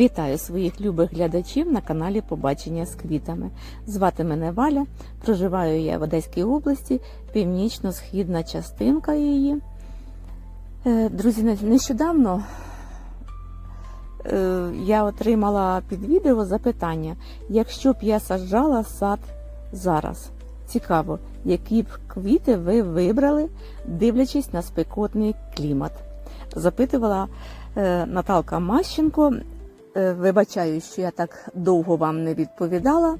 Вітаю своїх любих глядачів на каналі Побачення з квітами. Звати мене Валя, проживаю я в Одеській області, північно-східна частинка її. Е, Друзі, нещодавно е, я отримала під відео запитання, якщо б я саджала сад зараз. Цікаво, які б квіти ви вибрали, дивлячись на спекотний клімат. Запитувала е, Наталка Мащенко. Е, Вибачаю, що я так довго вам не відповідала.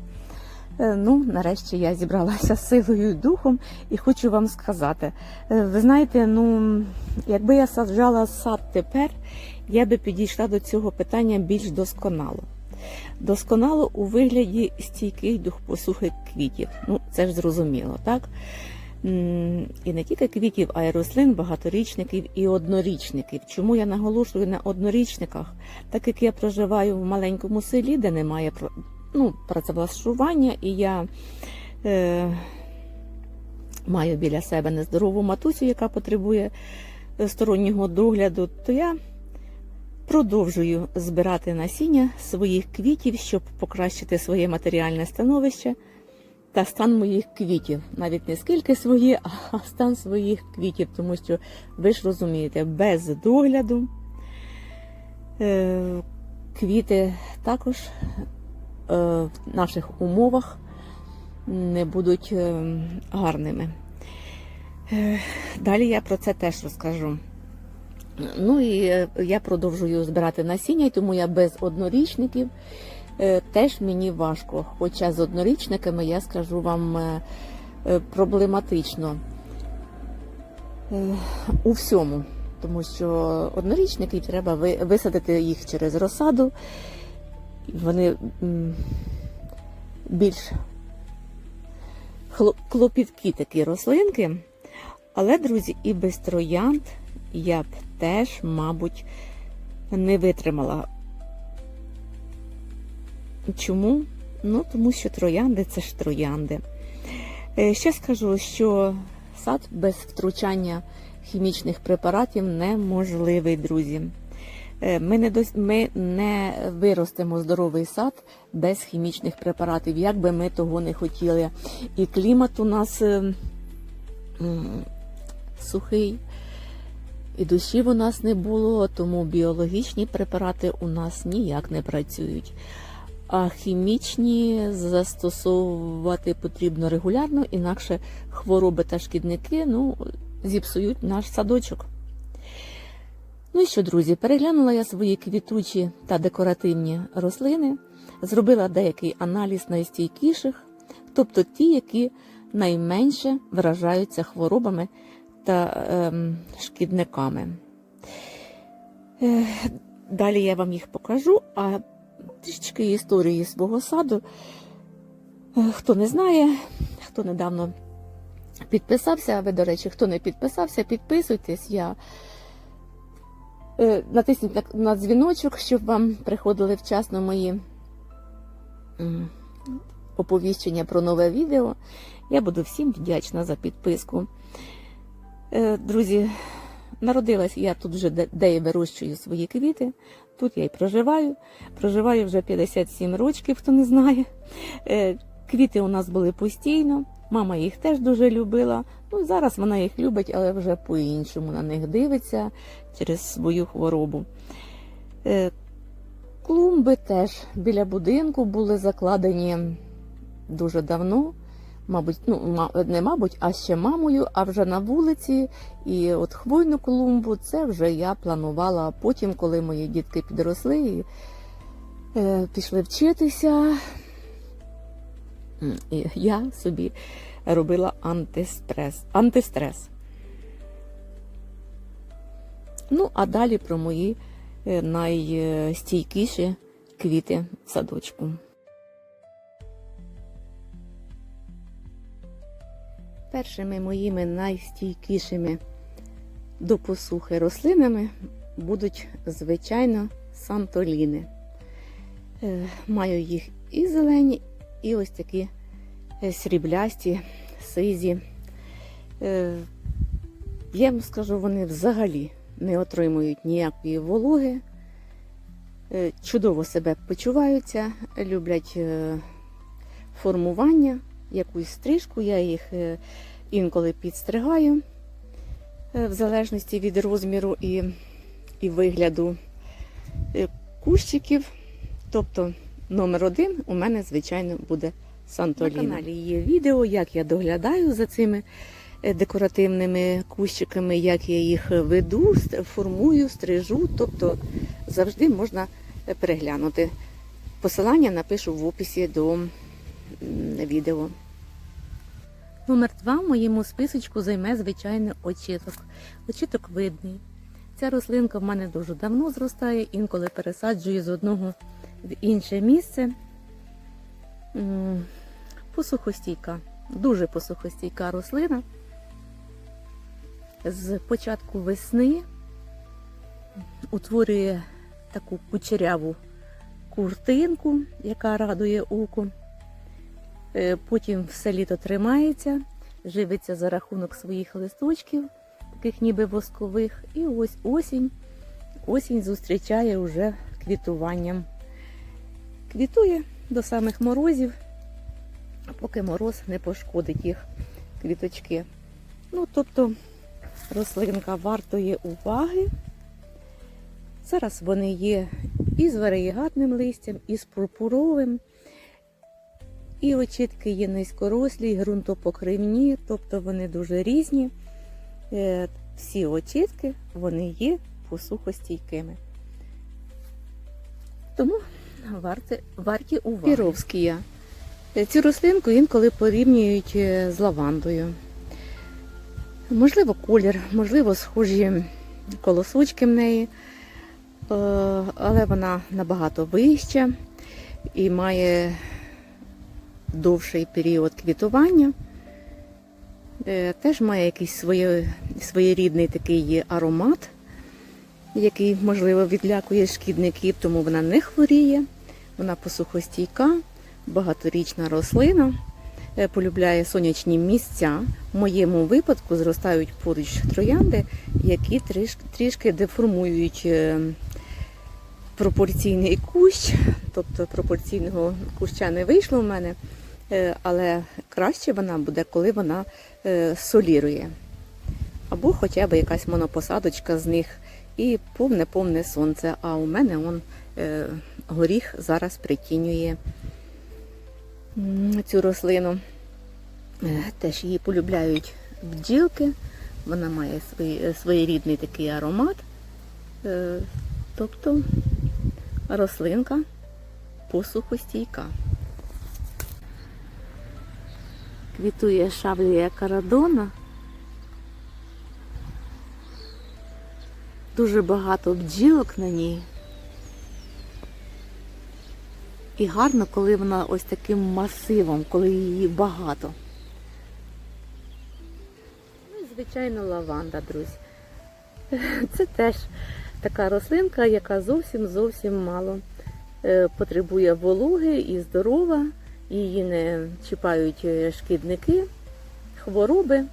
Е, Ну, нарешті я зібралася з силою і духом і хочу вам сказати. е, Ви знаєте, ну, якби я саджала сад тепер, я би підійшла до цього питання більш досконало. Досконало у вигляді стійких дух посухи квітів. Ну, це ж зрозуміло, так? І не тільки квітів, а й рослин, багаторічників і однорічників. Чому я наголошую на однорічниках? Так як я проживаю в маленькому селі, де немає ну, працевлаштування, і я е, маю біля себе нездорову матусю, яка потребує е, стороннього догляду, то я продовжую збирати насіння своїх квітів, щоб покращити своє матеріальне становище та стан моїх квітів. Навіть не скільки свої, а стан своїх квітів, тому що ви ж розумієте, без догляду е, квіти також е, в наших умовах не будуть е, гарними. Далі я про це теж розкажу. Ну і я продовжую збирати насіння, тому я без однорічників. Е, Теж мені важко. Хоча з однорічниками я скажу вам е, е, проблематично у всьому. Тому що однорічники треба висадити їх через розсаду. Вони більш клопіткі такі рослинки. Але, друзі, і без троянд я б теж, мабуть, не витримала. Чому? Ну, тому що троянди це ж троянди. Е, Ще скажу, що сад без втручання хімічних препаратів неможливий, друзі. Е, Ми не, дос... ми не виростемо здоровий сад без хімічних препаратів, як би ми того не хотіли. І клімат у нас е, сухий, і душів у нас не було, тому біологічні препарати у нас ніяк не працюють. А хімічні застосовувати потрібно регулярно, інакше хвороби та шкідники ну, зіпсують наш садочок. Ну і що, друзі, переглянула я свої квітучі та декоративні рослини, зробила деякий аналіз найстійкіших, тобто ті, які найменше вражаються хворобами та ем, шкідниками. Е, далі я вам їх покажу, а трішечки історії свого саду. Е, Хто не знає, хто недавно підписався, а ви, до речі, хто не підписався, підписуйтесь. Я Е, натисніть на, дзвіночок, щоб вам приходили вчасно мої оповіщення про нове відео. Я буду всім вдячна за підписку. Е, Друзі, народилась я тут вже, де я вирощую свої квіти. Тут я і проживаю. Проживаю вже 57 років, хто не знає. Е, Квіти у нас були постійно. Мама їх теж дуже любила. Ну, зараз вона їх любить, але вже по-іншому на них дивиться через свою хворобу. Е, Клумби теж біля будинку були закладені дуже давно. Мабуть, ну, не мабуть, а ще мамою, а вже на вулиці. І от хвойну клумбу це вже я планувала потім, коли мої дітки підросли і е, пішли вчитися. І я собі робила антистрес. антистрес. Ну, а далі про мої е, найстійкіші квіти в садочку. Першими моїми найстійкішими до посухи рослинами будуть, звичайно, сантоліни. Е, Маю їх і зелені, і ось такі е, сріблясті, сизі. Е, Я вам скажу, вони взагалі не отримують ніякої вологи. чудово себе почуваються, люблять формування, якусь стрижку. Я їх е, інколи підстригаю е, в залежності від розміру і, і вигляду е, кущиків. Тобто номер один у мене, звичайно, буде Сантоліна. На каналі є відео, як я доглядаю за цими декоративними кущиками, як я їх веду, формую, стрижу. Тобто завжди можна переглянути. Посилання напишу в описі до відео. Номер два в моєму списочку займе звичайно очіток. Очіток видний. Ця рослинка в мене дуже давно зростає, інколи пересаджую з одного в інше місце. Посухостійка, дуже посухостійка рослина. З початку весни утворює таку кучеряву куртинку, яка радує око. Е, Потім все літо тримається, живиться за рахунок своїх листочків, таких ніби воскових. І ось осінь. Осінь зустрічає уже квітуванням. Квітує до самих морозів, поки мороз не пошкодить їх квіточки. Ну, тобто рослинка вартує уваги. Зараз вони є і з варієгатним листям, і з пурпуровим. І очітки є низькорослі, ґрунтопокривні, тобто вони дуже різні. Е, Всі очітки вони є посухостійкими. Тому варті, варті уваги. Піровськія. Е, Цю рослинку інколи порівнюють е, з лавандою. Можливо, колір, можливо, схожі колосочки в неї, але вона набагато вища і має довший період квітування. Е, Теж має якийсь своє, своєрідний такий аромат, який, можливо, відлякує шкідників, тому вона не хворіє, вона посухостійка, багаторічна рослина, е, полюбляє сонячні місця. В моєму випадку зростають поруч троянди, які тріш- трішки деформують е, пропорційний кущ, тобто пропорційного куща не вийшло в мене, е, але краще вона буде, коли вона е, солірує. Або хоча б якась монопосадочка з них і повне-повне сонце. А у мене он е, горіх зараз притінює цю рослину. Теж її полюбляють бджілки. Вона має свій, своєрідний такий аромат. Тобто рослинка посухостійка. Квітує шавлія карадона. Дуже багато бджілок на ній. І гарно, коли вона ось таким масивом, коли її багато. Ну і, звичайно, лаванда, друзі. Це теж така рослинка, яка зовсім зовсім мало потребує вологи і здорова. Її не чіпають е, шкідники, хвороби.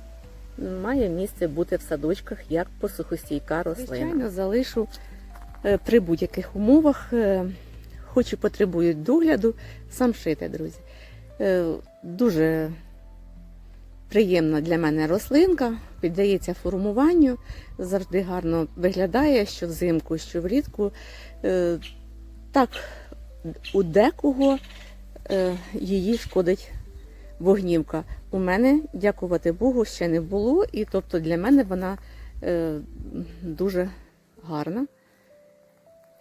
Має місце бути в садочках як посухостійка рослина. Звичайно, залишу е, при будь-яких умовах, е, хоч і потребують догляду, самшити, друзі. Е, Дуже приємна для мене рослинка, піддається формуванню, завжди гарно виглядає, що взимку, що влітку. Так, у декого е, її шкодить вогнівка. У мене, дякувати Богу, ще не було, і тобто для мене вона е, дуже гарна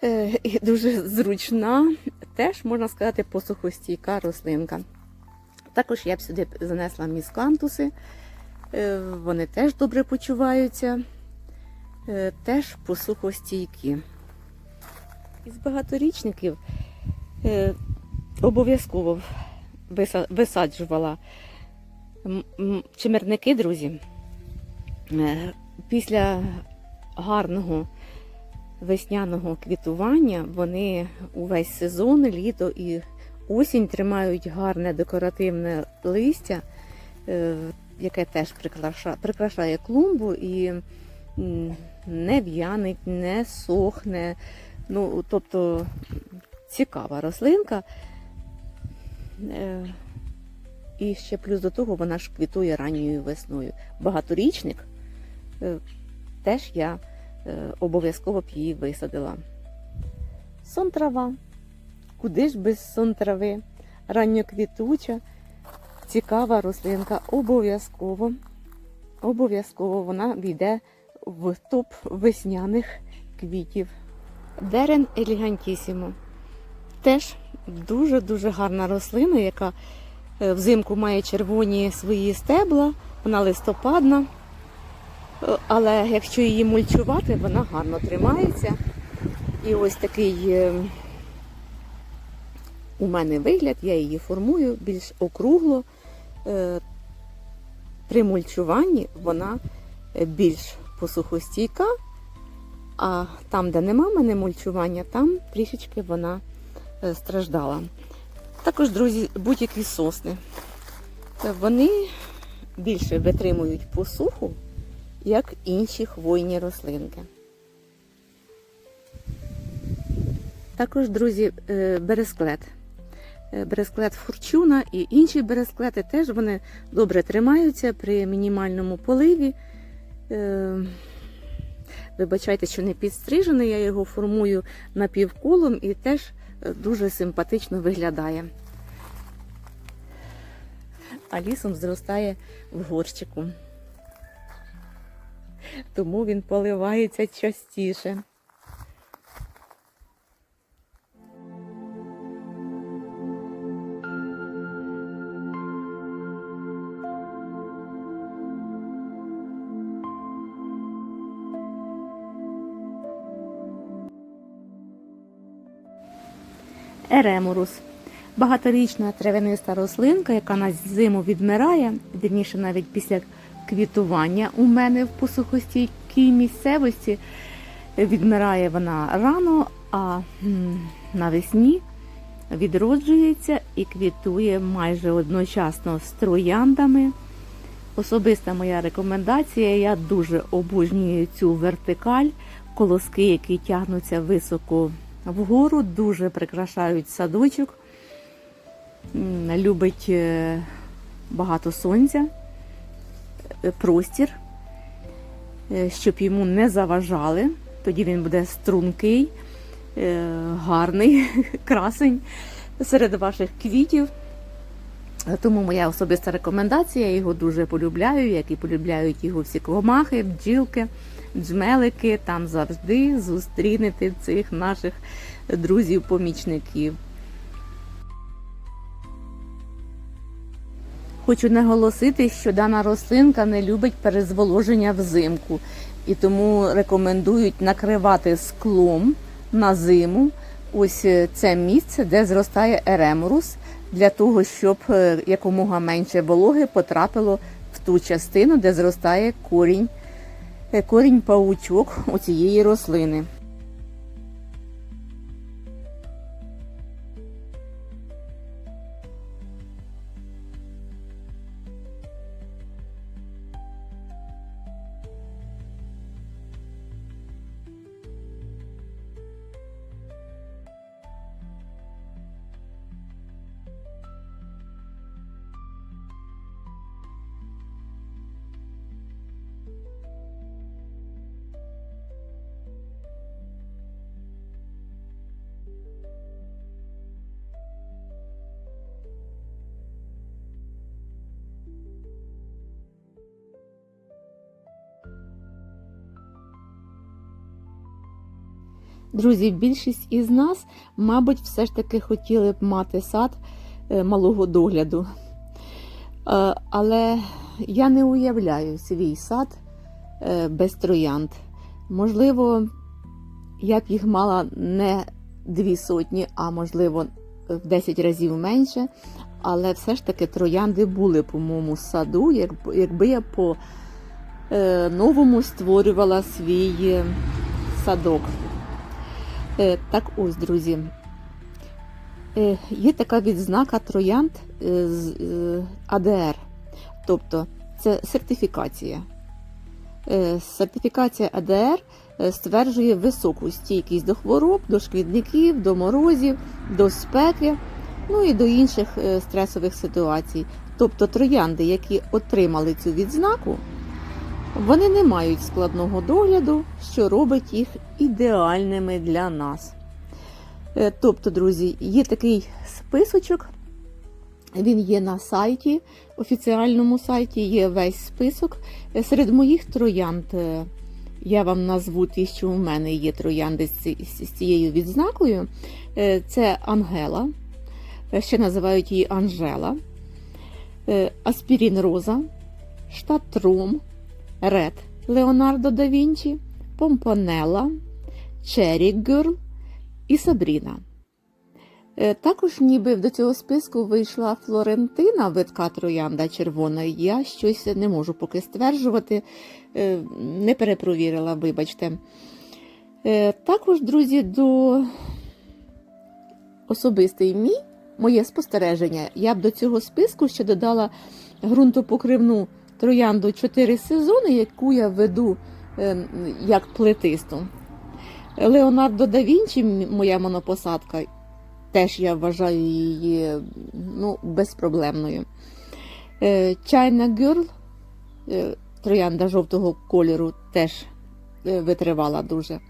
е, і дуже зручна. Теж можна сказати посухостійка рослинка. Також я б сюди занесла міскантуси. Е, Вони теж добре почуваються, е, теж посухостійкі. Із багаторічників е, обов'язково висаджувала чимерники, друзі. Е, Після гарного весняного квітування вони увесь сезон, літо і осінь тримають гарне декоративне листя, е, яке теж прикраша- прикрашає клумбу і не в'янить, не сохне. Ну, тобто цікава рослинка. Е, І ще плюс до того вона ж квітує ранньою весною. Багаторічник е, теж я е, обов'язково б її висадила. Сон трава. Куди ж без сон трави? Ранньоквітуча, цікава рослинка. Обов'язково. Обов'язково вона війде в топ весняних квітів. Дерен елегантісімо. Теж дуже-дуже гарна рослина, яка е, взимку має червоні свої стебла, вона листопадна. Е, Але якщо її мульчувати, вона гарно тримається. І ось такий е, у мене вигляд, я її формую більш округло. При мульчуванні вона більш посухостійка, а там, де нема мене мульчування, там трішечки вона е, страждала. Також, друзі, будь-які сосни. Е, Вони більше витримують посуху, як інші хвойні рослинки. Також, друзі, е, бересклет. Бересклет фурчуна і інші бересклети теж вони добре тримаються при мінімальному поливі. Вибачайте, що не підстрижений, я його формую напівколом і теж е, дуже симпатично виглядає. А лісом зростає в горщику. Тому він поливається частіше. Еремурус. Багаторічна травяниста рослинка, яка на зиму відмирає, вірніше навіть після квітування у мене в посухостійкій місцевості. Відмирає вона рано, а навесні відроджується і квітує майже одночасно з трояндами. Особиста моя рекомендація, я дуже обожнюю цю вертикаль, колоски, які тягнуться високо вгору, дуже прикрашають садочок. Любить е, багато сонця, е, простір, е, щоб йому не заважали. Тоді він буде стрункий, гарний, красень серед ваших квітів. Тому моя особиста рекомендація, я його дуже полюбляю, як і полюбляють його всі комахи, бджілки, джмелики. Там завжди зустрінете цих наших друзів-помічників. Хочу наголосити, що дана рослинка не любить перезволоження взимку, і тому рекомендують накривати склом на зиму. Ось е, це місце, де зростає еремурус, для того, щоб е, якомога менше вологи потрапило в ту частину, де зростає корінь, корінь паучок у цієї рослини. Друзі, більшість із нас, мабуть, все ж таки хотіли б мати сад е, малого догляду. Е, Але я не уявляю свій сад е, без троянд. Можливо, я б їх мала не дві сотні, а можливо в 10 разів менше. Але все ж таки троянди були по моєму саду, якби- я по новому створювала свій садок. Е, Так ось, друзі, е, є така відзнака троянд е, з АДР, тобто це сертифікація. Сертифікація АДР стверджує високу стійкість до хвороб, до шкідників, до морозів, до спеки, ну і до інших стресових ситуацій. Тобто троянди, які отримали цю відзнаку, вони не мають складного догляду, що робить їх ідеальними для нас. Е, Тобто, друзі, є такий списочок, він є на сайті, офіціальному сайті є весь список. Е, Серед моїх троянд е, я вам назву ті, що у мене є троянди з цією відзнакою. Це Ангела, ще називають її Анжела, Аспірін Роза, Штатрум, Ред Леонардо да Вінчі, Помпонелла, Черрі Гюрл і Сабріна. Е, Також ніби до цього списку вийшла Флорентина, витка троянда червона. Я щось не можу поки стверджувати, е, не перепровірила, вибачте. Е, Також, друзі, до особистий мій, моє спостереження, я б до цього списку ще додала ґрунтопокривну троянду 4 сезони, яку я веду е, як плетисту. Леонардо да Вінчі, моя монопосадка, теж я вважаю її ну, безпроблемною. Е, China Girl, е, троянда жовтого кольору, теж е, витривала дуже.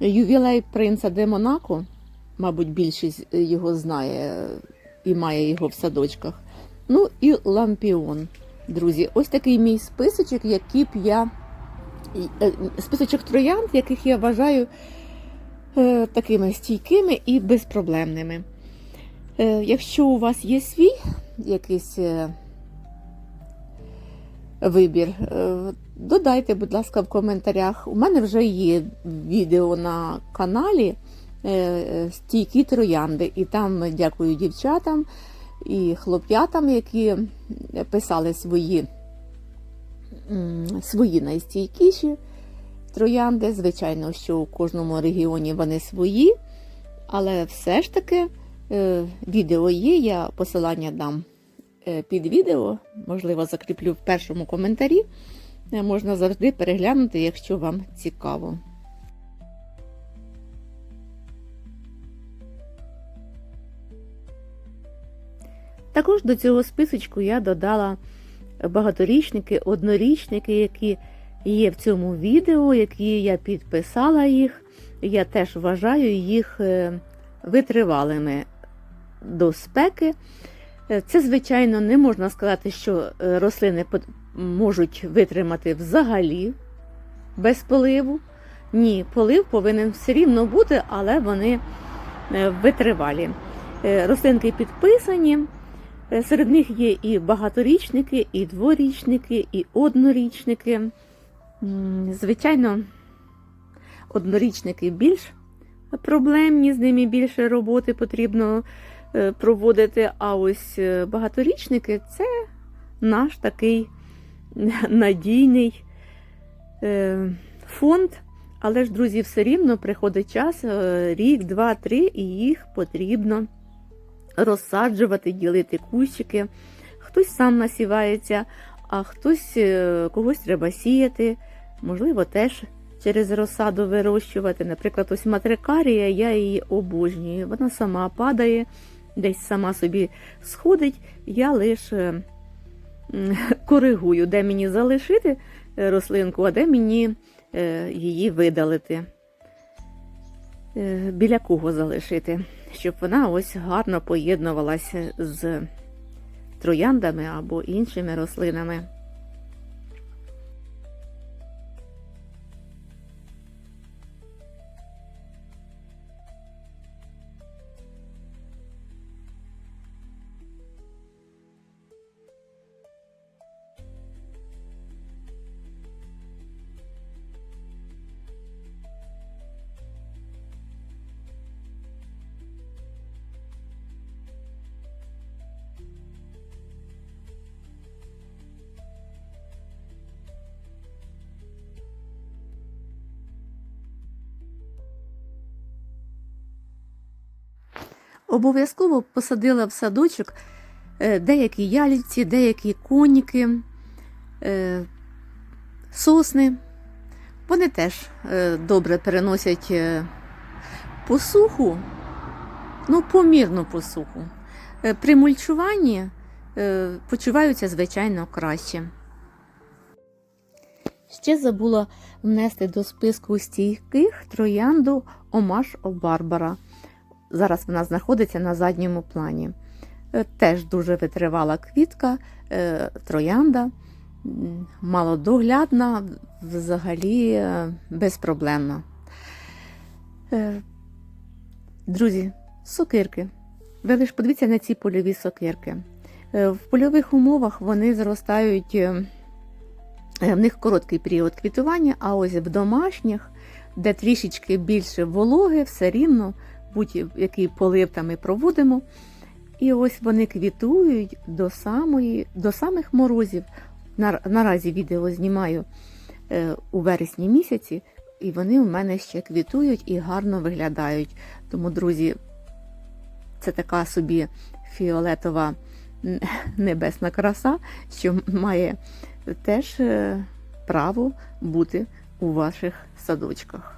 Ювілей принца де Монако, мабуть, більшість його знає е, і має його в садочках. Ну і лампіон. Друзі, ось такий мій списочок, який б я. е, Списочок троянд, яких я вважаю е, такими стійкими і безпроблемними. Е, Якщо у вас є свій якийсь вибір, додайте, будь ласка, в коментарях. У мене вже є відео на каналі Стійкі троянди, і там дякую дівчатам і хлоп'ятам, які писали свої, свої найстійкіші троянди. Звичайно, що у кожному регіоні вони свої, але все ж таки е, відео є. Я посилання дам е, під відео, можливо, закріплю в першому коментарі. Е, Можна завжди переглянути, якщо вам цікаво. Також до цього списочку я додала багаторічники, однорічники, які є в цьому відео, які я підписала їх. Я теж вважаю їх е, витривалими до спеки. Е, Це, звичайно, не можна сказати, що е, рослини можуть витримати взагалі без поливу. Ні, полив повинен все рівно бути, але вони витривалі. Рослинки підписані. Е, Серед них є і багаторічники, і дворічники, і однорічники. Звичайно, однорічники більш проблемні, з ними більше роботи потрібно е, проводити. А ось е, багаторічники це наш такий надійний фонд. Але ж, друзі, все рівно приходить час, рік, два, три, і їх потрібно розсаджувати, ділити кущики. Хтось сам насівається, а хтось е, когось треба сіяти, можливо, теж через розсаду вирощувати. Наприклад, ось матрикарія, я її обожнюю. Вона сама падає, десь сама собі сходить. Я лише коригую, де мені залишити е, рослинку, а де мені е, її видалити. Е, Біля кого залишити, щоб вона ось гарно поєднувалася з трояндами або іншими рослинами. Обов'язково посадила в садочок е, деякі ялівці, деякі коніки, е, сосни, Вони теж е, добре переносять посуху, ну, помірну посуху. При мульчуванні почуваються, звичайно, краще. Ще забула внести до списку стійких троянду Омаш Барбара. Зараз вона знаходиться на задньому плані. Е, Теж дуже витривала квітка, е, троянда, малодоглядна, взагалі е, безпроблемна. Друзі, сокирки. Ви лише подивіться на ці польові сокирки. В польових умовах вони зростають, в них короткий період квітування, а ось в домашніх, де трішечки більше вологи, все рівно будь-який полив там ми проводимо. І ось вони квітують до, самої, до самих морозів. Наразі відео знімаю е, у вересні місяці, і вони у мене ще квітують і гарно виглядають. Тому, друзі, це така собі фіолетова небесна краса, що має теж е, право бути у ваших садочках.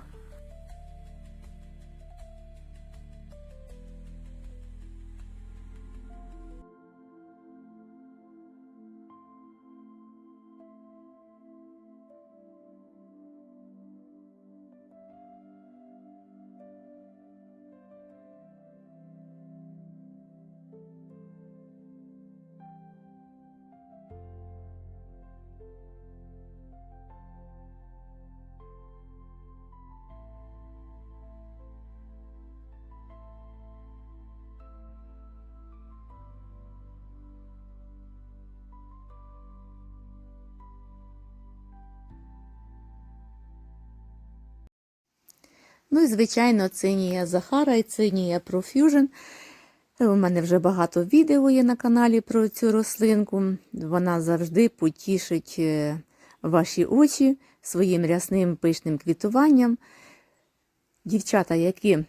Ну і, звичайно, цинія Захара і цинія Profusion. У мене вже багато відео є на каналі про цю рослинку. Вона завжди потішить е, ваші очі своїм рясним пишним квітуванням. Дівчата, які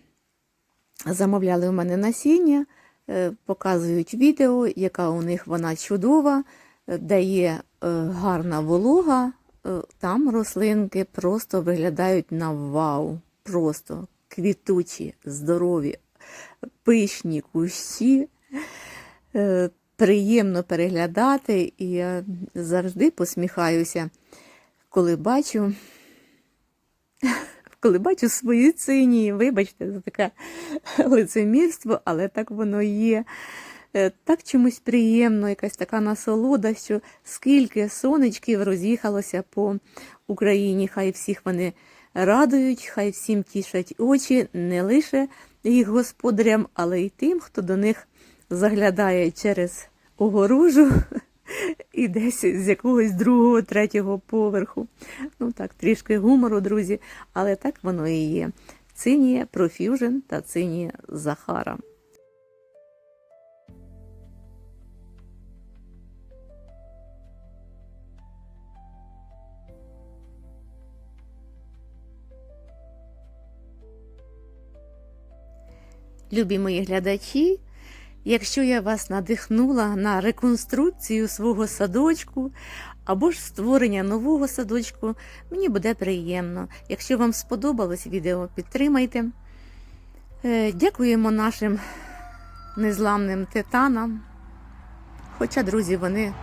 замовляли у мене насіння, е, показують відео, яка у них вона чудова, е, де є е, гарна волога. Там рослинки просто виглядають на вау. Просто квітучі, здорові, пишні кущі. Е, Приємно переглядати, і я завжди посміхаюся, коли бачу, коли бачу свої цинії, вибачте, за таке лицемірство, але так воно є. Е, Так чомусь приємно, якась така насолода, що скільки сонечків роз'їхалося по Україні, хай всіх вони радують, хай всім тішать очі, не лише їх господарям, але й тим, хто до них заглядає через огорожу і десь з якогось другого, третього поверху. Ну так, трішки гумору, друзі, але так воно і є. Цинія Профюжен та цинія Захара. Любі мої глядачі, якщо я вас надихнула на реконструкцію свого садочку або ж створення нового садочку, мені буде приємно. Якщо вам сподобалось відео, підтримайте. Е, Дякуємо нашим незламним титанам. Хоча, друзі, вони,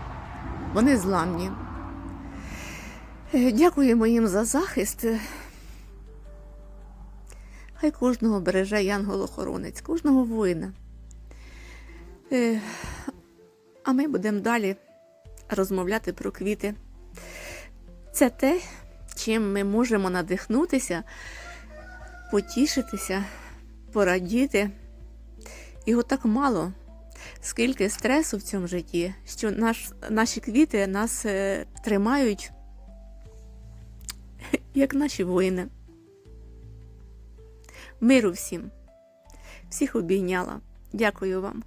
вони зламні. Е, Дякуємо їм за захист. Хай кожного береже янгол-охоронець, кожного воїна. Е, А ми будемо далі розмовляти про квіти. Це те, чим ми можемо надихнутися, потішитися, порадіти. Його так мало, скільки стресу в цьому житті, що наш, наші квіти нас е, тримають, як наші воїни. Миру всім. Всіх обійняла. Дякую вам.